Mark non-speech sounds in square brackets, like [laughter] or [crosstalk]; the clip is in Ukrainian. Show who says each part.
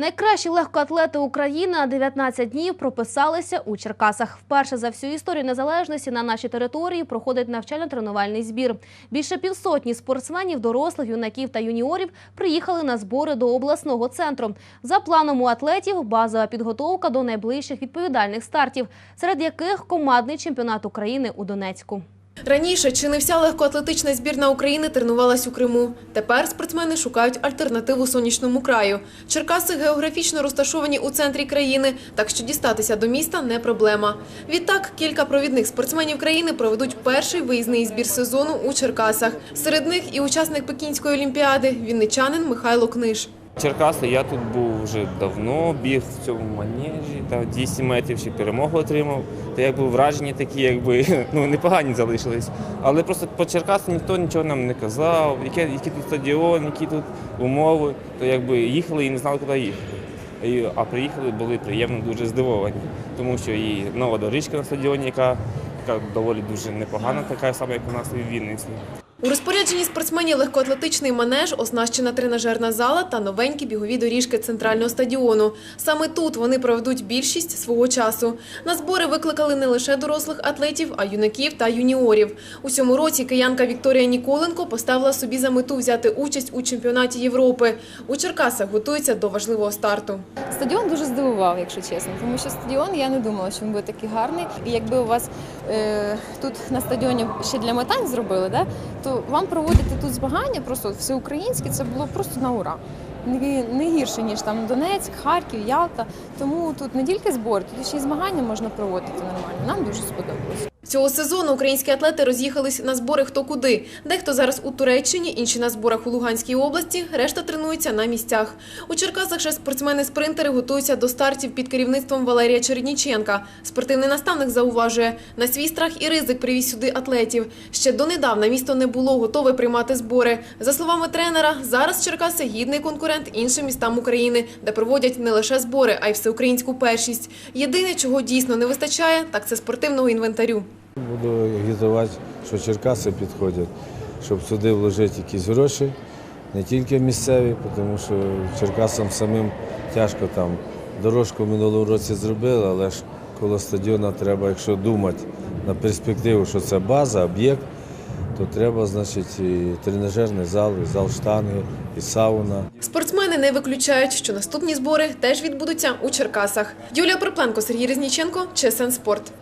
Speaker 1: Найкращі легкоатлети України на 19 днів прописалися у Черкасах. Вперше за всю історію незалежності на нашій території проходить навчально-тренувальний збір. Більше півсотні спортсменів, дорослих, юнаків та юніорів приїхали на збори до обласного центру. За планом у атлетів базова підготовка до найближчих відповідальних стартів, серед яких командний чемпіонат України у Донецьку.
Speaker 2: Раніше чи не вся легкоатлетична збірна України тренувалась у Криму. Тепер спортсмени шукають альтернативу сонячному краю. Черкаси географічно розташовані у центрі країни, так що дістатися до міста не проблема. Відтак, кілька провідних спортсменів країни проведуть перший виїзний збір сезону у Черкасах. Серед них і учасник Пекінської олімпіади – вінничанин Михайло Книж.
Speaker 3: Черкаси, я тут був вже давно, біг в цьому манежі, та 200 метрів ще перемогу отримав. Та якби враження такі, якби [laughs] ну непогані залишились. Але просто по Черкасу ніхто нічого нам не казав, яке, який тут стадіон, які тут умови. То якби їхали і не знали, куди їхати. А приїхали, були приємно дуже здивовані, тому що і нова доріжка на стадіоні, яка, яка доволі дуже непогана, така сама, як у нас і в Вінниці.
Speaker 2: У розпорядженні спортсменів легкоатлетичний манеж, оснащена тренажерна зала та новенькі бігові доріжки центрального стадіону. Саме тут вони проведуть більшість свого часу. На збори викликали не лише дорослих атлетів, а юнаків та юніорів. У цьому році киянка Вікторія Ніколенко поставила собі за мету взяти участь у чемпіонаті Європи. У Черкасах готується до важливого старту.
Speaker 4: Стадіон дуже здивував, якщо чесно, тому що стадіон я не думала, що він буде такий гарний. І якби у вас е, тут на стадіоні ще для метань зробили, да, то вам проводити тут змагання просто всеукраїнські, це було просто на ура. Не гірше, ніж там Донецьк, Харків, Ялта. Тому тут не тільки збори, тут ще й змагання можна проводити нормально. Нам дуже сподобалось.
Speaker 2: Цього сезону українські атлети роз'їхались на збори хто куди. Дехто зараз у Туреччині, інші на зборах у Луганській області, решта тренуються на місцях. У Черкасах же спортсмени-спринтери готуються до стартів під керівництвом Валерія Черніченка. Спортивний наставник зауважує, на свій страх і ризик привіз сюди атлетів. Ще донедавна місто не було готове приймати збори. За словами тренера, зараз Черкаси гідний конкурент іншим містам України, де проводять не лише збори, а й всеукраїнську першість. Єдине, чого дійсно не вистачає, так це спортивного інвентарю.
Speaker 5: Буду агітувати, що Черкаси підходять, щоб сюди вложити якісь гроші, не тільки місцеві, тому що Черкасам самим тяжко там. Дорожку в минулому році зробили, але ж коло стадіону треба, якщо думати на перспективу, що це база, об'єкт, то треба, значить, і тренажерний зал, і зал штанги, і сауна.
Speaker 2: Спортсмени не виключають, що наступні збори теж відбудуться у Черкасах. Юлія Припленко, Сергій Резніченко, ЧСН Спорт.